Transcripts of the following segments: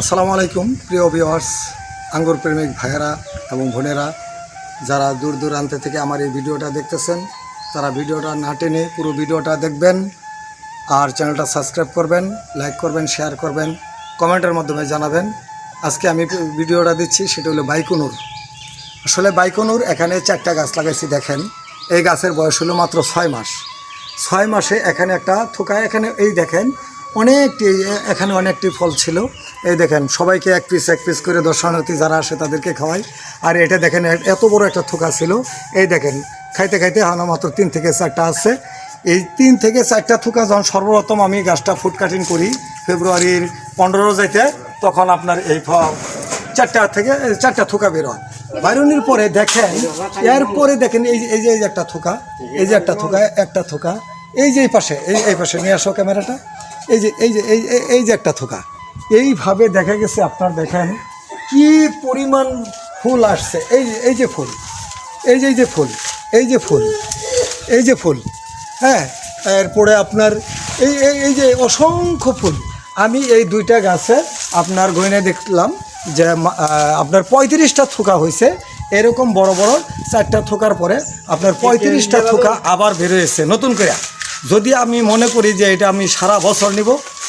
আসসালামু আলাইকুম, প্রিয় ভিওয়ার্স আঙ্গুর প্রেমিক ভাইয়েরা এবং বোনেরা, যারা দূর দূরান্ত থেকে আমার এই ভিডিওটা দেখতেছেন, তারা ভিডিওটা না টেনে পুরো ভিডিওটা দেখবেন আর চ্যানেলটা সাবস্ক্রাইব করবেন লাইক করবেন শেয়ার করবেন, কমেন্টের মাধ্যমে জানাবেন। আজকে আমি ভিডিওটা দিচ্ছি, সেটা হলো বাইকুনুর। আসলে বাইকুনুর এখানে চারটা গাছ লাগাইছি, দেখেন। এই গাছের বয়স হলো মাত্র ছয় মাস। ছয় মাসে এখানে একটা থোকা, এখানে এই দেখেন, অনেকটি, এখানে অনেকটি ফল ছিল। এই দেখেন, সবাইকে এক পিস এক পিস করে দর্শনার্থী যারা আসে তাদেরকে খাওয়াই। আর এটা দেখেন এত বড় একটা থোকা ছিল। এই দেখেন, খাইতে খাইতে হানা মাত্র তিন থেকে চারটা আছে। এই তিন থেকে চারটা থোকা যখন সর্বপ্রথম আমি গাছটা ফুড কাটিং করি, ফেব্রুয়ারির পনেরো যাইতে, তখন আপনার এই ফল চারটা থেকে চারটা থোকা বের হয়। বাইরনির পরে দেখেন এরপরে দেখেন, এই এই যে একটা থোকা, এই যে একটা থোকা একটা থোকা, এই যে এই পাশে, এই এই পাশে, নিয়ে আসো ক্যামেরাটা। এই যে এই যে, এই- এই যে একটা থোকা। এইভাবে দেখা গেছে, আপনার দেখেন কি পরিমাণ ফুল আসছে। এই এই যে ফুল, এই যে এই যে ফুল, এই যে ফুল, এই যে ফুল হ্যাঁ? এরপরে আপনার এই এই এই যে অসংখ্য ফুল। আমি এই দুইটা গাছে আপনার গয়না দেখলাম যে আপনার পঁয়ত্রিশটা থোকা হয়েছে। এরকম বড় বড় চারটা থোকার পরে আপনার পঁয়ত্রিশটা থোকা আবার বেরোয়েছে নতুন করে যদি আমি মনে করি যে এটা আমি সারা বছর নিব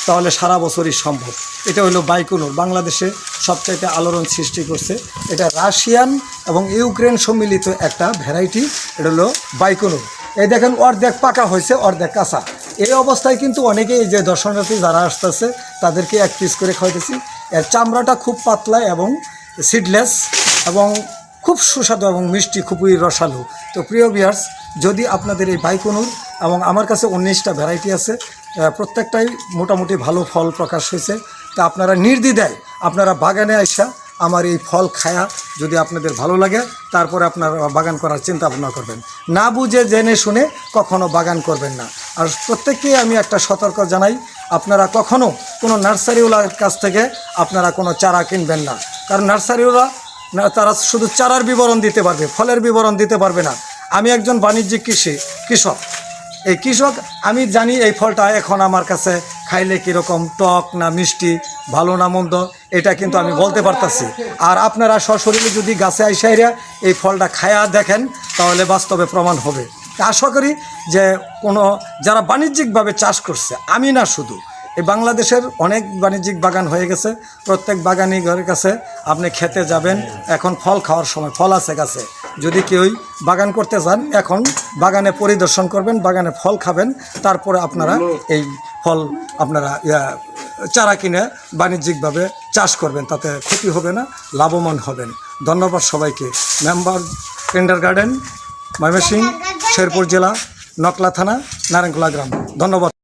তাহলে সারা বছরই সম্ভব। এটা হলো বাইকুনুর, বাংলাদেশে সবচাইতে আলোড়ন সৃষ্টি করছে। এটা রাশিয়ান এবং ইউক্রেন সম্মিলিত একটা ভ্যারাইটি, এটা হলো বাইকুনুর। এই দেখেন, অর্ধেক পাকা হয়েছে, অর্ধেক কাঁচা। এই অবস্থায় কিন্তু অনেকে এই যে দর্শনার্থী যারা আসতেছে, তাদেরকে এক পিস করে খাওয়াইতেছি। এর চামড়াটা খুব পাতলা এবং সিডলেস এবং খুব সুস্বাদু এবং মিষ্টি, খুবই রসালো। তো প্রিয় বিয়ার্স যদি আপনাদের এই বাইকনুর এবং আমার কাছে উনিশটা ভ্যারাইটি আছে প্রত্যেকটাই মোটামুটি ভালো ফল প্রকাশ হয়েছে। তা আপনারা নির্দ্বিধায় আপনারা বাগানে আইসা আমার এই ফল খায়া যদি আপনাদের ভালো লাগে, তারপরে আপনারা বাগান করার চিন্তা ভাবনা করবেন। না বুঝে, জেনে, শুনে কখনো বাগান করবেন না। আর প্রত্যেককেই আমি একটা সতর্ক জানাই, আপনারা কখনো কোনো নার্সারিওয়ালার কাছ থেকে আপনারা কোনো চারা কিনবেন না। কারণ নার্সারিওয়ালা তারা শুধু চারার বিবরণ দিতে পারবে, ফলের বিবরণ দিতে পারবে না। আমি একজন বাণিজ্যিক কৃষি, কৃষক। এই কৃষক, আমি জানি এই ফলটা এখন আমার কাছে খাইলে কীরকম টক না মিষ্টি, ভালো না মন্দ, এটা কিন্তু আমি বলতে পারতাছি। আর আপনারা সশরীরে যদি গাছে আইসাইরা এই ফলটা খায়া দেখেন, তাহলে বাস্তবে প্রমাণ হবে। আশা করি যে কোনো, যারা বাণিজ্যিকভাবে চাষ করছে, আমি না শুধু, এই বাংলাদেশের অনেক বাণিজ্যিক বাগান হয়ে গেছে। প্রত্যেক বাগানি ঘরের কাছে আপনি খেতে যাবেন, এখন ফল খাওয়ার সময়, ফল আছে গাছে। যদি কেউই বাগান করতে চান এখন বাগানে পরিদর্শন করবেন, বাগানে ফল খাবেন, তারপরে আপনারা এই ফল আপনারা চারা কিনে বাণিজ্যিকভাবে চাষ করবেন, তাতে ক্ষতি হবে না, লাভবান হবেন। ধন্যবাদ সবাইকে। Member tender garden Mymensingh Sherpur জেলা, নকলা থানা নারায়ণকোলা গ্রাম। ধন্যবাদ।